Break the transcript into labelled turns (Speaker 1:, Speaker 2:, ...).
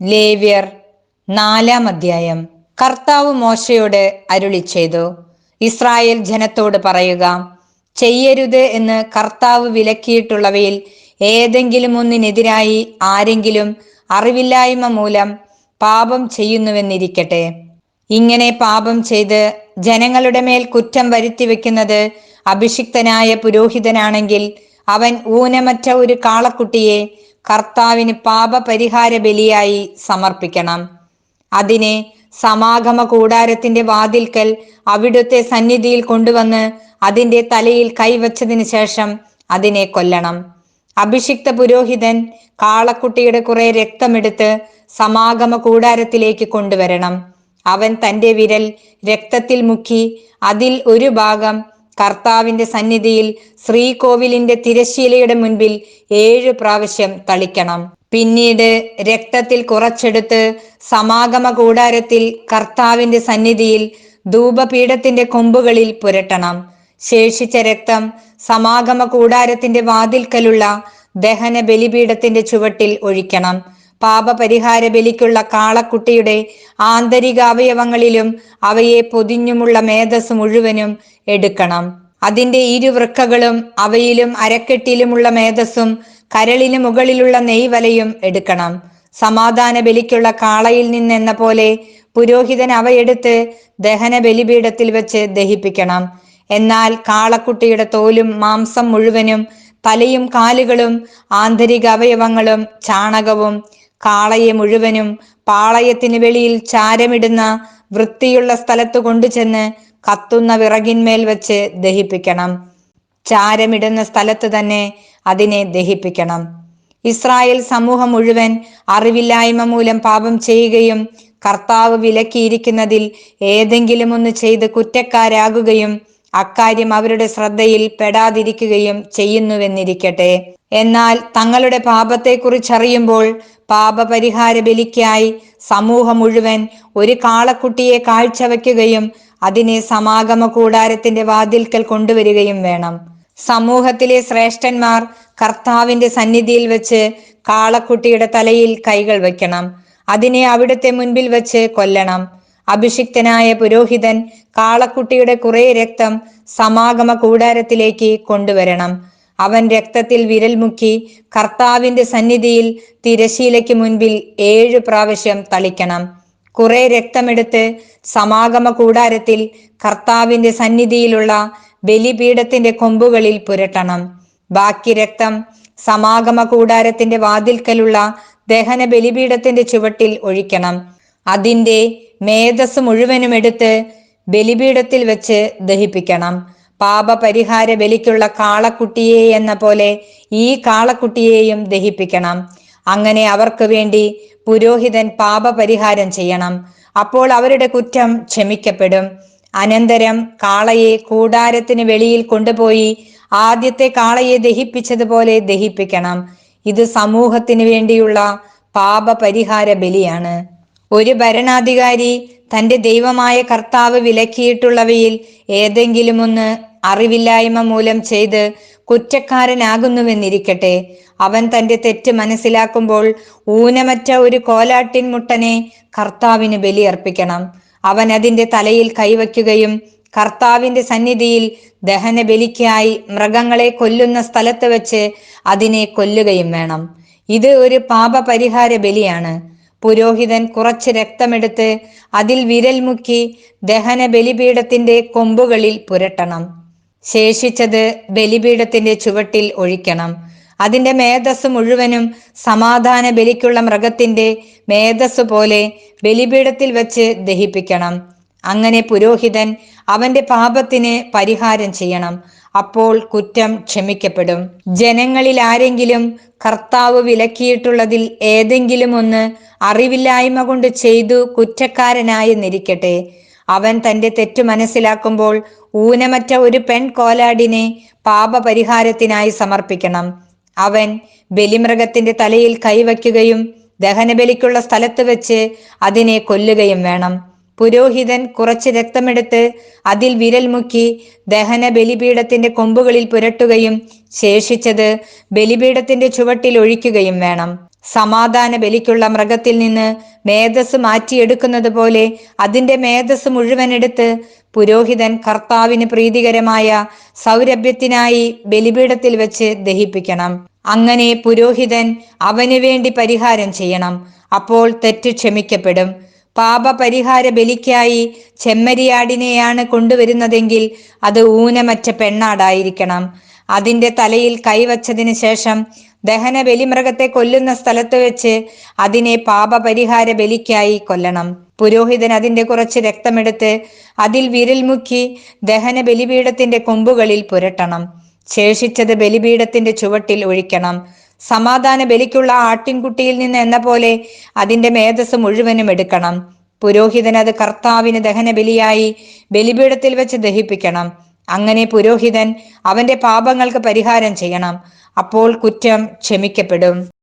Speaker 1: ലേവ്യർ നാലാം അധ്യായം. കർത്താവ് മോശയോട് അരുളി ചെയ്തു ഇസ്രായേൽ ജനത്തോട് പറയുക ചെയ്യരുത് എന്ന് കർത്താവ് വിലക്കിയിട്ടുള്ളവയിൽ ഏതെങ്കിലും ഒന്നിനെതിരായി ആരെങ്കിലും അറിവില്ലായ്മ മൂലം പാപം ചെയ്യുന്നുവെന്നിരിക്കട്ടെ. ഇങ്ങനെ പാപം ചെയ്ത് ജനങ്ങളുടെ മേൽ കുറ്റം വരുത്തി വെക്കുന്നത് അഭിഷിക്തനായ പുരോഹിതനാണെങ്കിൽ അവൻ ഊനമറ്റ ഒരു കാളക്കുട്ടിയെ കർത്താവിന് പാപപരിഹാര ബലിയായി സമർപ്പിക്കണം. അതിനെ സമാഗമ കൂടാരത്തിന്റെ വാതിൽക്കൽ അവിടുത്തെ സന്നിധിയിൽ കൊണ്ടുവന്ന് അതിന്റെ തലയിൽ കൈവച്ചതിന് ശേഷം അതിനെ കൊല്ലണം. അഭിഷിക്ത പുരോഹിതൻ കാളക്കുട്ടിയുടെ കുറെ രക്തമെടുത്ത് സമാഗമ കൂടാരത്തിലേക്ക് കൊണ്ടുവരണം. അവൻ തന്റെ വിരൽ രക്തത്തിൽ മുക്കി അതിൽ ഒരു ഭാഗം കർത്താവിന്റെ സന്നിധിയിൽ ശ്രീകോവിലിന്റെ തിരശീലയുടെ മുൻപിൽ ഏഴു പ്രാവശ്യം തളിക്കണം. പിന്നീട് രക്തത്തിൽ കുറച്ചെടുത്ത് സമാഗമ കൂടാരത്തിൽ കർത്താവിന്റെ സന്നിധിയിൽ ധൂപപീഠത്തിന്റെ കൊമ്പുകളിൽ പുരട്ടണം. ശേഷിച്ച രക്തം സമാഗമ കൂടാരത്തിന്റെ വാതിൽക്കലുള്ള ദഹന ബലിപീഠത്തിന്റെ ചുവട്ടിൽ ഒഴിക്കണം. പാപപരിഹാര ബലിക്കുള്ള കാളക്കുട്ടിയുടെ ആന്തരിക അവയവങ്ങളിലും അവയെ പൊതിഞ്ഞുമുള്ള മേധസ് മുഴുവനും എടുക്കണം. അതിന്റെ ഇരുവൃക്കകളും അവയിലും അരക്കെട്ടിലുമുള്ള മേധസ്സും കരളിന് മുകളിലുള്ള നെയ്വലയും എടുക്കണം. സമാധാന ബലിക്കുള്ള കാളയിൽ നിന്നെന്ന പോലെ പുരോഹിതൻ അവയെടുത്ത് ദഹന ബലിപീഠത്തിൽ വെച്ച് ദഹിപ്പിക്കണം. എന്നാൽ കാളക്കുട്ടിയുടെ തോലും മാംസം മുഴുവനും തലയും കാലുകളും ആന്തരിക അവയവങ്ങളും ചാണകവും കാളയെ മുഴുവനും പാളയത്തിന് വെളിയിൽ ചാരമിടുന്ന വൃത്തിയുള്ള സ്ഥലത്ത് കൊണ്ടുചെന്ന് കത്തുന്ന വിറകിന്മേൽ വെച്ച് ദഹിപ്പിക്കണം. ചാരമിടുന്ന സ്ഥലത്ത് തന്നെ അതിനെ ദഹിപ്പിക്കണം. ഇസ്രായേൽ സമൂഹം മുഴുവൻ അറിവില്ലായ്മ മൂലം പാപം ചെയ്യുകയും കർത്താവ് വിലക്കിയിരിക്കുന്നതിൽ ഏതെങ്കിലും ഒന്ന് ചെയ്ത് കുറ്റക്കാരാകുകയും അക്കാര്യം അവരുടെ ശ്രദ്ധയിൽ പെടാതിരിക്കുകയും ചെയ്യുന്നുവെന്നിരിക്കട്ടെ. എന്നാൽ തങ്ങളുടെ പാപത്തെക്കുറിച്ചറിയുമ്പോൾ പാപപരിഹാര ബലിക്കായി സമൂഹം മുഴുവൻ ഒരു കാളക്കുട്ടിയെ കാഴ്ചവെക്കുകയും അതിനെ സമാഗമ കൂടാരത്തിന്റെ വാതിൽക്കൽ കൊണ്ടുവരികയും വേണം. സമൂഹത്തിലെ ശ്രേഷ്ഠന്മാർ കർത്താവിന്റെ സന്നിധിയിൽ വെച്ച് കാളക്കുട്ടിയുടെ തലയിൽ കൈകൾ വെക്കണം അതിനെ അവിടുത്തെ മുൻപിൽ വെച്ച് കൊല്ലണം. അഭിഷിക്തനായ പുരോഹിതൻ കാളക്കുട്ടിയുടെ കുറെ രക്തം സമാഗമ കൂടാരത്തിലേക്ക് കൊണ്ടുവരണം. അവൻ രക്തത്തിൽ വിരൽ മുക്കി കർത്താവിന്റെ സന്നിധിയിൽ തിരശീലയ്ക്ക് മുൻപിൽ ഏഴു പ്രാവശ്യം തളിക്കണം. കുറെ രക്തമെടുത്ത് സമാഗമ കൂടാരത്തിൽ കർത്താവിന്റെ സന്നിധിയിലുള്ള ബലിപീഠത്തിന്റെ കൊമ്പുകളിൽ പുരട്ടണം. ബാക്കി രക്തം സമാഗമ കൂടാരത്തിന്റെ വാതിൽക്കലുള്ള ദഹന ബലിപീഠത്തിന്റെ ചുവട്ടിൽ ഒഴിക്കണം. അതിന്റെ മേധസ് മുഴുവനും എടുത്ത് ബലിപീഠത്തിൽ വെച്ച് ദഹിപ്പിക്കണം. പാപപരിഹാര ബലിക്കുള്ള കാളക്കുട്ടിയെ എന്ന പോലെ ഈ കാളക്കുട്ടിയെയും ദഹിപ്പിക്കണം. അങ്ങനെ അവർക്ക് വേണ്ടി പുരോഹിതൻ പാപപരിഹാരം ചെയ്യണം. അപ്പോൾ അവരുടെ കുറ്റം ക്ഷമിക്കപ്പെടും. അനന്തരം കാളയെ കൂടാരത്തിന് വെളിയിൽ കൊണ്ടുപോയി ആദ്യത്തെ കാളയെ ദഹിപ്പിച്ചതുപോലെ ദഹിപ്പിക്കണം. ഇത് സമൂഹത്തിന് വേണ്ടിയുള്ള പാപപരിഹാര ബലിയാണ്. ഒരു ഭരണാധികാരി തന്റെ ദൈവമായ കർത്താവ് വിലക്കിയിട്ടുള്ളവയിൽ ഏതെങ്കിലും ഒന്ന് അറിവില്ലായ്മ മൂലം ചെയ്ത് കുറ്റക്കാരനാകുന്നുവെന്നിരിക്കട്ടെ. അവൻ തന്റെ തെറ്റ് മനസ്സിലാക്കുമ്പോൾ ഊനമറ്റ ഒരു കോലാട്ടിൻ മുട്ടനെ കർത്താവിന് ബലിയർപ്പിക്കണം. അവൻ അതിന്റെ തലയിൽ കൈവയ്ക്കുകയും കർത്താവിന്റെ സന്നിധിയിൽ ദഹന ബലിക്കായി മൃഗങ്ങളെ കൊല്ലുന്ന സ്ഥലത്ത് വെച്ച് അതിനെ കൊല്ലുകയും വേണം. ഇത് ഒരു പാപപരിഹാര ബലിയാണ്. പുരോഹിതൻ കുറച്ച് രക്തമെടുത്ത് അതിൽ വിരൽ മുക്കി ദഹന ബലിപീഠത്തിന്റെ കൊമ്പുകളിൽ പുരട്ടണം. ശേഷിച്ചത് ബലിപീഠത്തിന്റെ ചുവട്ടിൽ ഒഴിക്കണം. അതിന്റെ മേധസ് മുഴുവനും സമാധാന ബലിക്കുള്ള മൃഗത്തിന്റെ മേധസ് പോലെ ബലിപീഠത്തിൽ വെച്ച് ദഹിപ്പിക്കണം. അങ്ങനെ പുരോഹിതൻ അവന്റെ പാപത്തിന് പരിഹാരം ചെയ്യണം. അപ്പോൾ കുറ്റം ക്ഷമിക്കപ്പെടും. ജനങ്ങളിൽ ആരെങ്കിലും കർത്താവ് വിലക്കിയിട്ടുള്ളതിൽ ഏതെങ്കിലും ഒന്ന് അറിവില്ലായ്മ കൊണ്ട് ചെയ്തു കുറ്റക്കാരനായി നിരിക്കട്ടെ. അവൻ തന്റെ തെറ്റു മനസ്സിലാക്കുമ്പോൾ ഊനമറ്റ ഒരു പെൺ കോലാടിനെ പാപപരിഹാരത്തിനായി സമർപ്പിക്കണം. അവൻ ബലിമൃഗത്തിന്റെ തലയിൽ കൈവയ്ക്കുകയും ദഹനബലിക്കുള്ള സ്ഥലത്ത് വെച്ച് അതിനെ കൊല്ലുകയും വേണം. പുരോഹിതൻ കുറച്ച് രക്തമെടുത്ത് അതിൽ വിരൽ മുക്കി ദഹന ബലിപീഠത്തിന്റെ കൊമ്പുകളിൽ പുരട്ടുകയും ശേഷിച്ചത് ബലിപീഠത്തിന്റെ ചുവട്ടിൽ ഒഴിക്കുകയും വേണം. സമാധാന ബലിക്കുള്ള മൃഗത്തിൽ നിന്ന് മേധസ് മാറ്റിയെടുക്കുന്നത് പോലെ അതിന്റെ മേധസ് മുഴുവൻ എടുത്ത് പുരോഹിതൻ കർത്താവിന് പ്രീതികരമായ സൗരഭ്യത്തിനായി ബലിപീഠത്തിൽ വെച്ച് ദഹിപ്പിക്കണം. അങ്ങനെ പുരോഹിതൻ അവന് വേണ്ടി പരിഹാരം ചെയ്യണം. അപ്പോൾ തെറ്റ് ക്ഷമിക്കപ്പെടും. പാപപരിഹാര ബലിക്കായി ചെമ്മരിയാടിനെയാണ് കൊണ്ടുവരുന്നതെങ്കിൽ അത് ഊനമറ്റ പെണ്ണാടായിരിക്കണം. അതിന്റെ തലയിൽ കൈവച്ചതിന് ശേഷം ദഹന ബലിമൃഗത്തെ കൊല്ലുന്ന സ്ഥലത്ത് വെച്ച് അതിനെ പാപപരിഹാര ബലിക്കായി കൊല്ലണം. പുരോഹിതൻ അതിന്റെ കുറച്ച് രക്തമെടുത്ത് അതിൽ വിരൽ മുക്കി ദഹന ബലിപീഠത്തിന്റെ കൊമ്പുകളിൽ പുരട്ടണം. ശേഷിച്ചത് ബലിപീഠത്തിന്റെ ചുവട്ടിൽ ഒഴിക്കണം. സമാധാന ബലിക്കുള്ള ആട്ടിൻകുട്ടിയിൽ നിന്ന് എന്ന പോലെ അതിന്റെ മേധസ് മുഴുവനും എടുക്കണം. പുരോഹിതൻ അത് കർത്താവിന് ദഹന ബലിയായി ബലിപീഠത്തിൽ വെച്ച് ദഹിപ്പിക്കണം. അങ്ങനെ പുരോഹിതൻ അവന്റെ പാപങ്ങൾക്ക് പരിഹാരം ചെയ്യണം. അപ്പോൾ കുറ്റം ക്ഷമിക്കപ്പെടും.